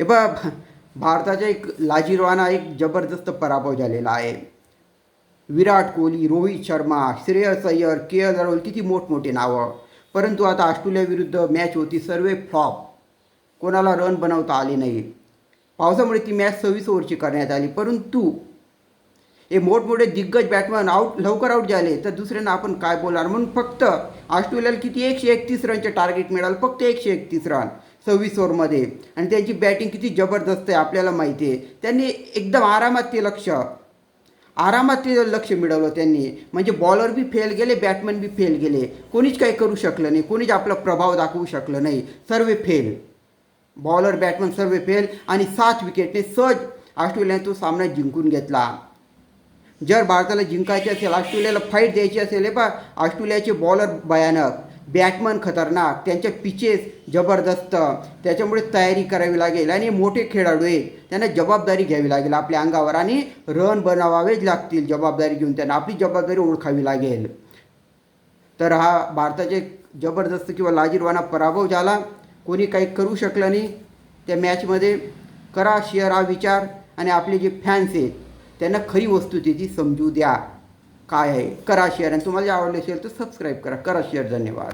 हे बघ भारताचा एक लाजीरवाना एक जबरदस्त पराभव झालेला आहे. विराट कोहली रोहित शर्मा श्रेयस अय्यर के एल राहुल किती मोठमोठे नावं. परंतु आता ऑस्ट्रेलियाविरुद्ध मॅच होती सर्व फ्लॉप. कोणाला रन बनवता आले नाही. पावसामुळे ती मॅच सव्वीस ओव्हरची करण्यात आली. परंतु हे मोठमोठे दिग्गज बॅटमन आऊट लवकर आऊट झाले. तर दुसऱ्यांना आपण काय बोलणार? म्हणून फक्त ऑस्ट्रेलियाला किती एकशे एकतीस रनचे टार्गेट मिळालं. फक्त एकशे एकतीस रन सव्वीस ओव्हरमध्ये. आणि त्यांची बॅटिंग किती जबरदस्त आहे आपल्याला माहिती आहे. त्यांनी एकदम आरामात ते लक्ष आरामात ते लक्ष मिळवलं त्यांनी. म्हणजे बॉलर बी फेल गेले बॅटमॅन बी फेल गेले. कोणीच काही करू शकलं नाही कोणीच आपला प्रभाव दाखवू शकलं नाही. सर्व फेल बॉलर बॅटमॅन सर्व फेल आणि सात विकेटने सहज ऑस्ट्रेलियाने तो सामना जिंकून घेतला. जर भारताला जिंकायचे असेल ऑस्ट्रेलियाला फाईट द्यायची असेल हे पा ऑस्ट्रेलियाचे बॉलर भयानक. बॅटमन खतरनाक त्यांच्या पिचेस जबरदस्त त्याच्यामुळे तयारी करावी लागेल आणि मोठे खेळाडू आहेत त्यांना जबाबदारी घ्यावी लागेल आपल्या अंगावर आणि रन बनवावेच लागतील जबाबदारी घेऊन त्यांना आपली जबाबदारी ओळखावी लागेल. तर हा भारताचे जबरदस्त किंवा लाजीरवाना पराभव झाला. कोणी काही करू शकलं नाही. त्या मॅचमध्ये करा शेअर हा विचार आणि आपले जे फॅन्स आहेत त्यांना खरी वस्तुस्थिती समजू द्या. काय आहे? करा शेअर आणि तुम्हाला जे आवडले असेल तर सबस्क्राईब करा. करा शेअर धन्यवाद.